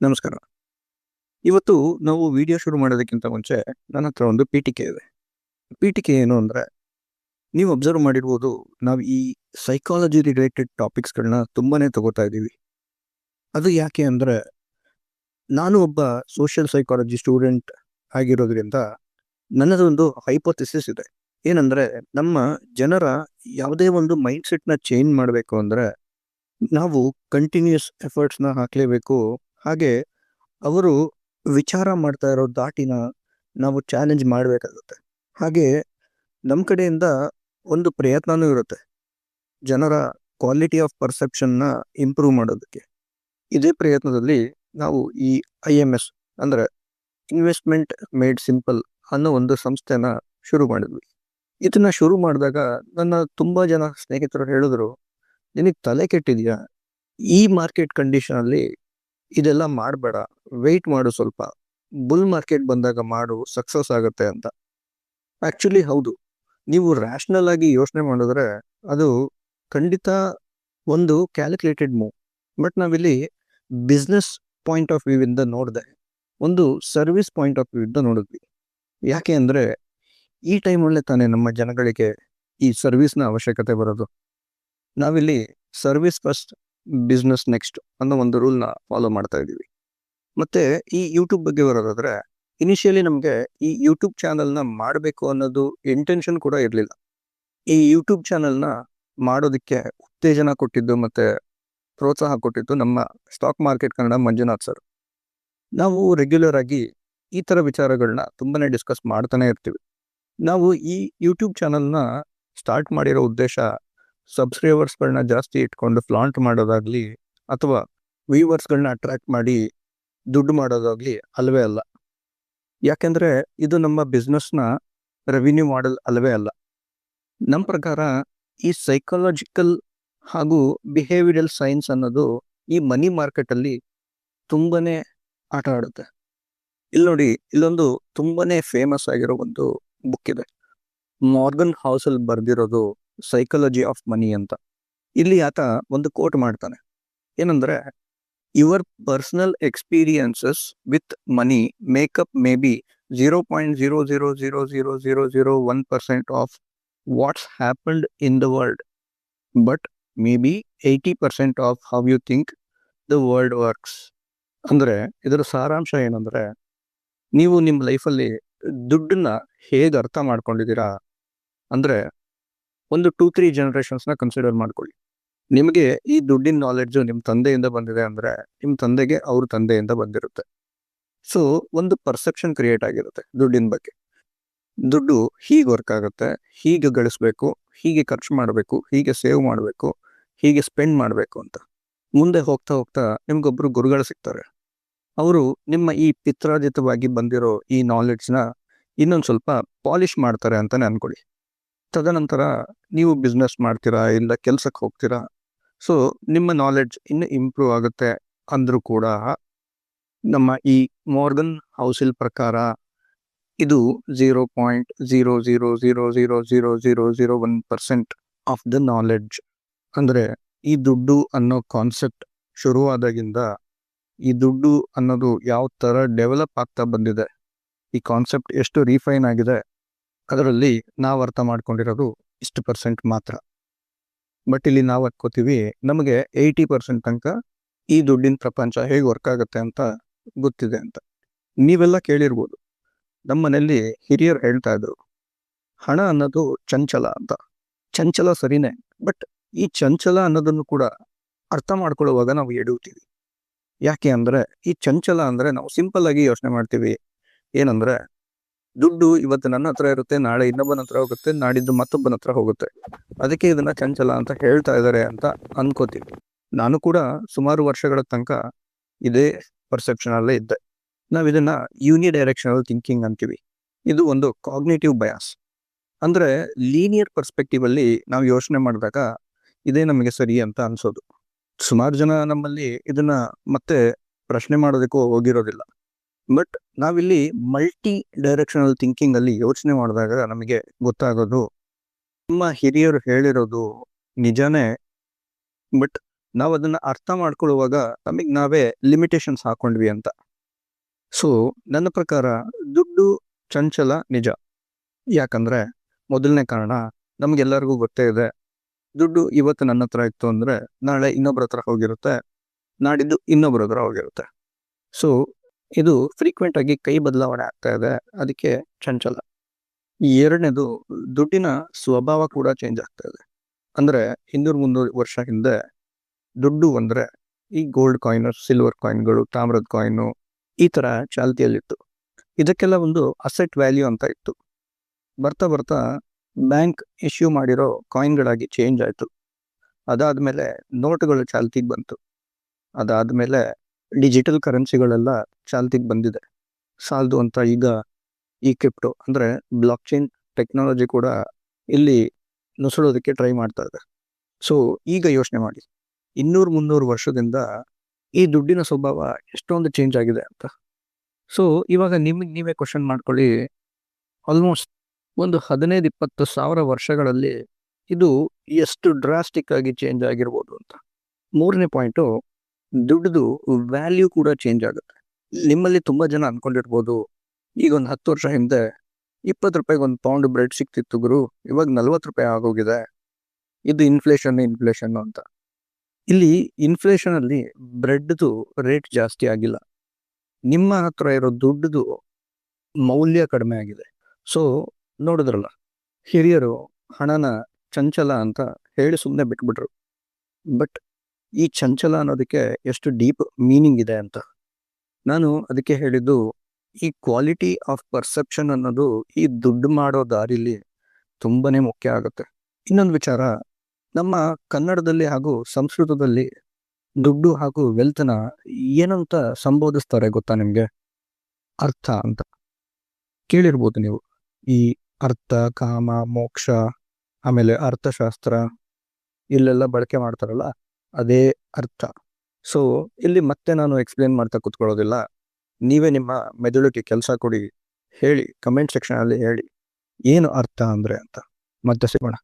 ನಮಸ್ಕಾರ. ಇವತ್ತು ನಾವು ವಿಡಿಯೋ ಶುರು ಮಾಡೋದಕ್ಕಿಂತ ಮುಂಚೆ ನನ್ನ ಹತ್ರ ಒಂದು ಪೀಠಿಕೆ ಇದೆ. ಪೀಠಿಕೆ ಏನು ಅಂದರೆ, ನೀವು ಅಬ್ಸರ್ವ್ ಮಾಡಿರ್ಬೋದು, ನಾವು ಈ ಸೈಕಾಲಜಿ ರಿಲೇಟೆಡ್ ಟಾಪಿಕ್ಸ್ಗಳನ್ನ ತುಂಬಾನೇ ತಗೋತಾ ಇದ್ದೀವಿ. ಅದು ಯಾಕೆ ಅಂದರೆ, ನಾನು ಒಬ್ಬ ಸೋಷಿಯಲ್ ಸೈಕಾಲಜಿ ಸ್ಟೂಡೆಂಟ್ ಆಗಿರೋದ್ರಿಂದ, ನನ್ನದೊಂದು ಹೈಪೋಥಿಸಿಸ್ ಇದೆ. ಏನಂದರೆ ನಮ್ಮ ಜನರ ಯಾವುದೇ ಒಂದು ಮೈಂಡ್ ಸೆಟ್ನ ಚೇಂಜ್ ಮಾಡಬೇಕು ಅಂದ್ರೆ ನಾವು ಕಂಟಿನ್ಯೂಸ್ ಎಫರ್ಟ್ಸ್ನ ಹಾಕಲೇಬೇಕು. ಹಾಗೆ ಅವರು ವಿಚಾರ ಮಾಡ್ತಾ ಇರೋ ದಾಟಿನ ನಾವು ಚಾಲೆಂಜ್ ಮಾಡಬೇಕಾಗುತ್ತೆ. ಹಾಗೆ ನಮ್ಮ ಕಡೆಯಿಂದ ಒಂದು ಪ್ರಯತ್ನನೂ ಇರುತ್ತೆ. ಜನರ ಕ್ವಾಲಿಟಿ ಆಫ್ ಪರ್ಸೆಪ್ಷನ್ನ ಇಂಪ್ರೂವ್ ಮಾಡೋದಕ್ಕೆ. ಇದೇ ಪ್ರಯತ್ನದಲ್ಲಿ ನಾವು ಈ ಐ ಎಂ ಎಸ್ ಅಂದರೆ ಇನ್ವೆಸ್ಟ್ಮೆಂಟ್ ಮೇಡ್ ಸಿಂಪಲ್ ಅನ್ನೋ ಒಂದು ಸಂಸ್ಥೆನ ಶುರು ಮಾಡಿದ್ವಿ. ಇದನ್ನ ಶುರು ಮಾಡಿದಾಗ ನನ್ನ ತುಂಬಾ ಜನ ಸ್ನೇಹಿತರು ಹೇಳಿದ್ರು, ನಿನಗೆ ತಲೆ ಕೆಟ್ಟಿದ್ಯಾ? ಈ ಮಾರ್ಕೆಟ್ ಕಂಡೀಷನ್ ಅಲ್ಲಿ ಇದೆಲ್ಲ ಮಾಡಬೇಡ ವೆಯ್ಟ್ ಮಾಡು ಸ್ವಲ್ಪ. ಬುಲ್ ಮಾರ್ಕೆಟ್ ಬಂದಾಗ ಮಾಡು ಸಕ್ಸಸ್ ಆಗುತ್ತೆ ಅಂತ. ಆಕ್ಚುಲಿ ಹೌದು. ನೀವು ರ್ಯಾಷನಲ್ ಆಗಿ ಯೋಚನೆ ಮಾಡಿದ್ರೆ ಅದು ಖಂಡಿತ ಒಂದು ಕ್ಯಾಲ್ಕುಲೇಟೆಡ್ ಮೂವ್ ಬಟ್ ನಾವಿಲ್ಲಿ ಬಿಸ್ನೆಸ್ ಪಾಯಿಂಟ್ ಆಫ್ ವ್ಯೂ ಇಂದ ನೋಡಿದೆ. ಒಂದು ಸರ್ವಿಸ್ ಪಾಯಿಂಟ್ ಆಫ್ ವ್ಯೂ ಇಂದ ನೋಡಿದ್ವಿ. ಯಾಕೆ ಅಂದರೆ ಈ ಟೈಮಲ್ಲೇ ತಾನೇ ನಮ್ಮ ಜನಗಳಿಗೆ ಈ ಸರ್ವಿಸ್ನ ಅವಶ್ಯಕತೆ ಬರೋದು. ನಾವಿಲ್ಲಿ ಸರ್ವಿಸ್ ಫಸ್ಟ್ ಬಿಸ್ನೆಸ್ ನೆಕ್ಸ್ಟ್ ಅನ್ನೋ ಒಂದು ರೂಲ್ನ ಫಾಲೋ ಮಾಡ್ತಾ ಇದ್ದೀವಿ. ಮತ್ತೆ ಈ ಯೂಟ್ಯೂಬ್ ಬಗ್ಗೆ ಬರೋದಾದ್ರೆ ಇನಿಷಿಯಲಿ ನಮಗೆ ಈ ಯೂಟ್ಯೂಬ್ ಚಾನಲ್ನ ಮಾಡಬೇಕು ಅನ್ನೋದು ಇಂಟೆನ್ಷನ್ ಕೂಡ ಇರಲಿಲ್ಲ. ಈ ಯೂಟ್ಯೂಬ್ ಚಾನಲ್ನ ಮಾಡೋದಕ್ಕೆ ಉತ್ತೇಜನ ಕೊಟ್ಟಿದ್ದು ಮತ್ತೆ ಪ್ರೋತ್ಸಾಹ ಕೊಟ್ಟಿದ್ದು ನಮ್ಮ stock market Kannada Manjunath sir ನಾವು ರೆಗ್ಯುಲರ್ ಆಗಿ ಈ ಥರ ವಿಚಾರಗಳನ್ನ ತುಂಬಾನೇ ಡಿಸ್ಕಸ್ ಮಾಡ್ತಾನೆ ಇರ್ತೀವಿ. ನಾವು ಈ ಯೂಟ್ಯೂಬ್ ಚಾನಲ್ನ ಸ್ಟಾರ್ಟ್ ಮಾಡಿರೋ ಉದ್ದೇಶ ಸಬ್ಸ್ಕ್ರೈಬರ್ಸ್ಗಳನ್ನ ಜಾಸ್ತಿ ಇಟ್ಕೊಂಡು ಫ್ಲಾಂಟ್ ಮಾಡೋದಾಗ್ಲಿ ಅಥವಾ ವ್ಯೂವರ್ಸ್ಗಳನ್ನ ಅಟ್ರಾಕ್ಟ್ ಮಾಡಿ ದುಡ್ಡು ಮಾಡೋದಾಗ್ಲಿ ಅಲ್ವೇ ಅಲ್ಲ. ಯಾಕೆಂದರೆ ಇದು ನಮ್ಮ ಬಿಸ್ನೆಸ್ನ ರೆವಿನ್ಯೂ ಮಾಡಲ್ ಅಲ್ವೇ ಅಲ್ಲ. ನಮ್ಮ ಪ್ರಕಾರ ಈ ಸೈಕಾಲಜಿಕಲ್ ಹಾಗೂ ಬಿಹೇವಿಯರಲ್ ಸೈನ್ಸ್ ಅನ್ನೋದು ಈ ಮನಿ ಮಾರ್ಕೆಟಲ್ಲಿ ತುಂಬಾನೇ ಆಟ ಆಡುತ್ತೆ. ಇಲ್ಲಿ ನೋಡಿ ಇಲ್ಲೊಂದು ತುಂಬಾನೇ ಫೇಮಸ್ ಆಗಿರೋ ಒಂದು ಬುಕ್ ಇದೆ. ಮಾರ್ಗನ್ ಹೌಸಲ್ಲಿ ಬರ್ದಿರೋದು ಸೈಕಾಲಜಿ ಆಫ್ ಮನಿ ಅಂತ. ಇಲ್ಲಿ ಆತ ಒಂದು ಕೋಟ್ ಮಾಡ್ತಾನೆ. ಏನಂದ್ರೆ your personal experiences with money make up maybe zero point zero zero zero zero zero zero one percent of what's happened in the world but maybe eighty percent of how you think the world works ಅಂದರೆ, ಇದರ ಸಾರಾಂಶ ಏನಂದ್ರೆ, ನೀವು ನಿಮ್ಮ ಲೈಫಲ್ಲಿ ದುಡ್ಡನ್ನ ಹೇಗೆ ಅರ್ಥ ಮಾಡ್ಕೊಂಡಿದ್ದೀರಾ? ಅಂದ್ರೆ ಒಂದು ಟೂ ತ್ರೀ ಜನರೇಷನ್ಸ್ನ ಕನ್ಸಿಡರ್ ಮಾಡ್ಕೊಳ್ಳಿ. ನಿಮಗೆ ಈ ದುಡ್ಡಿನ ನಾಲೆಡ್ಜು ನಿಮ್ಮ ತಂದೆಯಿಂದ ಬಂದಿದೆ ಅಂದ್ರೆ ನಿಮ್ಮ ತಂದೆಗೆ ಅವ್ರ ತಂದೆಯಿಂದ ಬಂದಿರುತ್ತೆ. ಸೊ ಒಂದು ಪರ್ಸೆಪ್ಷನ್ ಕ್ರಿಯೇಟ್ ಆಗಿರುತ್ತೆ ದುಡ್ಡಿನ ಬಗ್ಗೆ. ದುಡ್ಡು ಹೀಗೆ ವರ್ಕ್ ಆಗುತ್ತೆ, ಹೀಗೆ ಗಳಿಸ್ಬೇಕು, ಹೀಗೆ ಖರ್ಚು ಮಾಡಬೇಕು, ಹೀಗೆ ಸೇವ್ ಮಾಡಬೇಕು, ಹೀಗೆ ಸ್ಪೆಂಡ್ ಮಾಡಬೇಕು ಅಂತ. ಮುಂದೆ ಹೋಗ್ತಾ ಹೋಗ್ತಾ ನಿಮ್ಗೊಬ್ರು ಗುರುಗಳು ಸಿಗ್ತಾರೆ. ಅವರು ನಿಮ್ಮ ಈ ಪಿತ್ರಾರ್ಜಿತವಾಗಿ ಬಂದಿರೋ ಈ ನಾಲೆಡ್ಜ್ನ ಇನ್ನೊಂದು ಸ್ವಲ್ಪ ಪಾಲಿಶ್ ಮಾಡ್ತಾರೆ ಅಂತಾನೆ ಅನ್ಕೊಳ್ಳಿ. ತದನಂತರ ನೀವು ಬಿಸ್ನೆಸ್ ಮಾಡ್ತೀರಾ ಇಲ್ಲ ಕೆಲ್ಸಕ್ಕೆ ಹೋಗ್ತೀರಾ? ಸೊ ನಿಮ್ಮ ನಾಲೆಡ್ಜ್ ಇನ್ನು ಇಂಪ್ರೂವ್ ಆಗುತ್ತೆ ಅಂದರೂ ಕೂಡ ನಮ್ಮ ಈ ಮಾರ್ಗನ್ ಹೌಸಿಲ್ ಪ್ರಕಾರ ಇದು zero point zero zero zero zero zero zero zero one percent of the knowledge ಅಂದರೆ ಈ ದುಡ್ಡು ಅನ್ನೋ ಕಾನ್ಸೆಪ್ಟ್ ಶುರುವಾದಾಗಿಂದ ಈ ದುಡ್ಡು ಅನ್ನೋದು ಯಾವ ಥರ ಡೆವಲಪ್ ಆಗ್ತಾ ಬಂದಿದೆ, ಈ ಕಾನ್ಸೆಪ್ಟ್ ಎಷ್ಟು ರಿಫೈನ್ ಆಗಿದೆ, ಅದರಲ್ಲಿ ನಾವು ಅರ್ಥ ಮಾಡ್ಕೊಂಡಿರೋದು ಇಷ್ಟು ಪರ್ಸೆಂಟ್ ಮಾತ್ರ. ಬಟ್ ಇಲ್ಲಿ ನಾವು ಅನ್ಕೋತೀವಿ, ನಮಗೆ ಏಯ್ಟಿ ಪರ್ಸೆಂಟ್ ತನಕ ಈ ದುಡ್ಡಿನ ಪ್ರಪಂಚ ಹೇಗೆ ವರ್ಕ್ ಆಗುತ್ತೆ ಅಂತ ಗೊತ್ತಿದೆ ಅಂತ. ನೀವೆಲ್ಲ ಕೇಳಿರ್ಬೋದು. ನಮ್ಮ ಮನೆಯಲ್ಲಿ ಹಿರಿಯರು ಹೇಳ್ತಾ ಇದ್ರು, ಹಣ ಅನ್ನೋದು ಚಂಚಲ ಅಂತ. ಚಂಚಲ ಸರಿನೇ, ಬಟ್ ಈ ಚಂಚಲ ಅನ್ನೋದನ್ನು ಕೂಡ ಅರ್ಥ ಮಾಡ್ಕೊಳ್ಳುವಾಗ ನಾವು ಎಡುತ್ತೀವಿ ಯಾಕೆ ಅಂದ್ರೆ ಈ ಚಂಚಲ ಅಂದ್ರೆ ನಾವು ಸಿಂಪಲ್ ಆಗಿ ಯೋಚನೆ ಮಾಡ್ತೀವಿ. ಏನಂದ್ರೆ ದುಡ್ಡು ಇವತ್ತು ನನ್ನ ಹತ್ರ ಇರುತ್ತೆ, ನಾಳೆ ಇನ್ನೊಬ್ಬನ ಹತ್ರ ಹೋಗುತ್ತೆ, ನಾಡಿದ್ದು ಮತ್ತೊಬ್ಬನ ಹತ್ರ ಹೋಗುತ್ತೆ. ಅದಕ್ಕೆ ಇದನ್ನ ಚಂಚಲ ಅಂತ ಹೇಳ್ತಾ ಇದ್ದಾರೆ ಅಂತ ಅನ್ಕೋತೀವಿ. ನಾನು ಕೂಡ ಸುಮಾರು ವರ್ಷಗಳ ತನಕ ಇದೇ ಪರ್ಸೆಪ್ಷನ್ ಅಲ್ಲೇ ಇದ್ದೆ. ನಾವು ಇದನ್ನ ಯೂನಿ ಡೈರೆಕ್ಷನಲ್ ಥಿಂಕಿಂಗ್ ಅಂತೀವಿ. ಇದು ಒಂದು ಕಾಗ್ನೇಟಿವ್ ಬಯಾಸ್ ಅಂದ್ರೆ ಲೀನಿಯರ್ ಪರ್ಸ್ಪೆಕ್ಟಿವ್ ಅಲ್ಲಿ ನಾವು ಯೋಚನೆ ಮಾಡಿದಾಗ ಇದೇ ನಮಗೆ ಸರಿ ಅಂತ ಅನ್ಸೋದು. ಸುಮಾರು ಜನ ನಮ್ಮಲ್ಲಿ ಇದನ್ನ ಮತ್ತೆ ಪ್ರಶ್ನೆ ಮಾಡೋದಕ್ಕೂ ಹೋಗಿರೋದಿಲ್ಲ. ಬಟ್ ನಾವಿಲ್ಲಿ ಮಲ್ಟಿ ಡೈರೆಕ್ಷನಲ್ ಥಿಂಕಿಂಗ್ ಅಲ್ಲಿ ಯೋಚನೆ ಮಾಡಿದಾಗ ನಮಗೆ ಗೊತ್ತಾಗೋದು, ನಮ್ಮ ಹಿರಿಯರು ಹೇಳಿರೋದು ನಿಜಾನೇ? ಬಟ್ ನಾವು ಅದನ್ನ ಅರ್ಥ ಮಾಡ್ಕೊಳ್ಳುವಾಗ ನಮಗೆ ನಾವೇ ಲಿಮಿಟೇಷನ್ಸ್ ಹಾಕೊಂಡ್ವಿ ಅಂತ. ಸೊ ನನ್ನ ಪ್ರಕಾರ ದುಡ್ಡು ಚಂಚಲ ನಿಜ. ಯಾಕಂದ್ರೆ ಮೊದಲನೇ ಕಾರಣ ನಮ್ಗೆಲ್ಲರಿಗೂ ಗೊತ್ತೇ ಇದೆ ದುಡ್ಡು ಇವತ್ತು ನನ್ನ ಹತ್ರ ಇತ್ತು ಅಂದ್ರೆ ನಾಳೆ ಇನ್ನೊಬ್ಬರ ಹತ್ರ ಹೋಗಿರುತ್ತೆ, ನಾಡಿದ್ದು ಇನ್ನೊಬ್ಬರ ಹತ್ರ ಹೋಗಿರುತ್ತೆ. ಸೊ ಇದು ಫ್ರೀಕ್ವೆಂಟ್ ಆಗಿ ಕೈ ಬದಲಾವಣೆ ಆಗ್ತಾ ಇದೆ, ಅದಕ್ಕೆ ಚಂಚಲ. ಎರಡನೇದು ದುಡ್ಡಿನ ಸ್ವಭಾವ ಕೂಡ ಚೇಂಜ್ ಆಗ್ತಾ ಇದೆ. ಅಂದ್ರೆ ಇನ್ನೂರು ಮುನ್ನೂರು ವರ್ಷ ಹಿಂದೆ ದುಡ್ಡು ಅಂದ್ರೆ ಈ ಗೋಲ್ಡ್ ಕಾಯಿನ್ ಸಿಲ್ವರ್ ಕಾಯಿನ್ಗಳು ತಾಮ್ರದ ಕಾಯಿನು ಈ ತರ ಚಾಲ್ತಿಯಲ್ಲಿತ್ತು. ಇದಕ್ಕೆಲ್ಲ ಒಂದು ಅಸೆಟ್ ವ್ಯಾಲ್ಯೂ ಅಂತ ಇತ್ತು. ಬರ್ತಾ ಬರ್ತಾ ಬ್ಯಾಂಕ್ ಇಶ್ಯೂ ಮಾಡಿರೋ ಕಾಯಿನ್ಗಳಾಗಿ ಚೇಂಜ್ ಆಯಿತು. ಅದಾದ್ಮೇಲೆ ನೋಟುಗಳು ಚಾಲ್ತಿಗೆ ಬಂತು. ಅದಾದ್ಮೇಲೆ ಡಿಜಿಟಲ್ ಕರೆನ್ಸಿಗಳೆಲ್ಲ ಚಾಲ್ತಿಗೆ ಬಂದಿದೆ. ಸಾಲದು ಅಂತ ಈಗ ಈ ಕ್ರಿಪ್ಟೋ ಅಂದರೆ ಬ್ಲಾಕ್ ಚೈನ್ ಟೆಕ್ನಾಲಜಿ ಕೂಡ ಇಲ್ಲಿ ನುಸುಳೋದಕ್ಕೆ ಟ್ರೈ ಮಾಡ್ತಾ ಇದೆ. ಸೊ, ಈಗ ಯೋಚನೆ ಮಾಡಿ. ಇನ್ನೂರು ಮುನ್ನೂರು ವರ್ಷದಿಂದ ಈ ದುಡ್ಡಿನ ಸ್ವಭಾವ ಎಷ್ಟೊಂದು ಚೇಂಜ್ ಆಗಿದೆ ಅಂತ. ಸೊ, ಇವಾಗ ನಿಮಗೆ ನೀವೇ ಕ್ವಶನ್ ಮಾಡ್ಕೊಳ್ಳಿ. ಆಲ್ಮೋಸ್ಟ್ ಒಂದು ಹದಿನೈದು, ಇಪ್ಪತ್ತು ಸಾವಿರ ವರ್ಷಗಳಲ್ಲಿ ಇದು ಎಷ್ಟು ಡ್ರಾಸ್ಟಿಕ್ ಆಗಿ ಚೇಂಜ್ ಆಗಿರ್ಬೋದು ಅಂತ. ಮೂರನೇ ಪಾಯಿಂಟು ದುಡ್ಡು ವ್ಯಾಲ್ಯೂ ಕೂಡ ಚೇಂಜ್ ಆಗುತ್ತೆ. ನಿಮ್ಮಲ್ಲಿ ತುಂಬ ಜನ ಅಂದ್ಕೊಂಡಿರ್ಬೋದು ಈಗ ಒಂದು ಹತ್ತು ವರ್ಷ ಹಿಂದೆ ಇಪ್ಪತ್ತು ರೂಪಾಯಿಗೆ ಒಂದು ಪೌಂಡ್ ಬ್ರೆಡ್ ಸಿಕ್ತಿತ್ತು ಗುರು, ಇವಾಗ ನಲ್ವತ್ತು ರೂಪಾಯಿ ಆಗೋಗಿದೆ. ಇದು ಇನ್ಫ್ಲೇಷನ್ ಇನ್ಫ್ಲೇಷನ್ ಅಂತ. ಇಲ್ಲಿ ಇನ್ಫ್ಲೇಷನ್ ಅಲ್ಲಿ ಬ್ರೆಡ್ದು ರೇಟ್ ಜಾಸ್ತಿ ಆಗಿಲ್ಲ. ನಿಮ್ಮ ಹತ್ರ ಇರೋ ದುಡ್ಡದು ಮೌಲ್ಯ ಕಡಿಮೆ ಆಗಿದೆ. ಸೊ ನೋಡಿದ್ರಲ್ಲ, ಹಿರಿಯರು ಹಣನ ಚಂಚಲ ಅಂತ ಹೇಳಿ ಸುಮ್ಮನೆ ಬಿಟ್ಬಿಟ್ರು. ಬಟ್ ಈ ಚಂಚಲ ಅನ್ನೋದಕ್ಕೆ ಎಷ್ಟು ಡೀಪ್ ಮೀನಿಂಗ್ ಇದೆ ಅಂತ. ನಾನು ಅದಕ್ಕೆ ಹೇಳಿದ್ದು, ಈ ಕ್ವಾಲಿಟಿ ಆಫ್ ಪರ್ಸೆಪ್ಷನ್ ಅನ್ನೋದು ಈ ದುಡ್ಡು ಮಾಡೋ ದಾರಿಲಿ ತುಂಬಾನೇ ಮುಖ್ಯ ಆಗುತ್ತೆ. ಇನ್ನೊಂದು ವಿಚಾರ, ನಮ್ಮ ಕನ್ನಡದಲ್ಲಿ ಹಾಗೂ ಸಂಸ್ಕೃತದಲ್ಲಿ ದುಡ್ಡು ಹಾಗೂ ವೆಲ್ತ್ನ ಏನಂತ ಸಂಬೋಧಿಸ್ತಾರೆ ಗೊತ್ತಾ ನಿಮ್ಗೆ? ಅರ್ಥ ಅಂತ. ಕೇಳಿರ್ಬೋದು ನೀವು ಈ ಅರ್ಥ, ಕಾಮ, ಮೋಕ್ಷ, ಆಮೇಲೆ ಅರ್ಥಶಾಸ್ತ್ರ, ಇಲ್ಲೆಲ್ಲ ಬಳಕೆ ಮಾಡ್ತಾರಲ್ಲ, ಅದೇ ಅರ್ಥ. ಸೊ ಇಲ್ಲಿ ಮತ್ತೆ ನಾನು ಎಕ್ಸ್ಪ್ಲೇನ್ ಮಾಡ್ತಾ ಕೂತ್ಕೊಳ್ಳೋದಿಲ್ಲ. ನೀವೇ ನಿಮ್ಮ ಮೆದುಳಿಗೆ ಕೆಲಸ ಕೊಡಿ, ಹೇಳಿ ಕಮೆಂಟ್ ಸೆಕ್ಷನ್ ಅಲ್ಲಿ ಹೇಳಿ, ಏನು ಅರ್ಥ ಅಂದ್ರೆ ಅಂತ. ಮತ್ತೆ ಸಿಗೋಣ.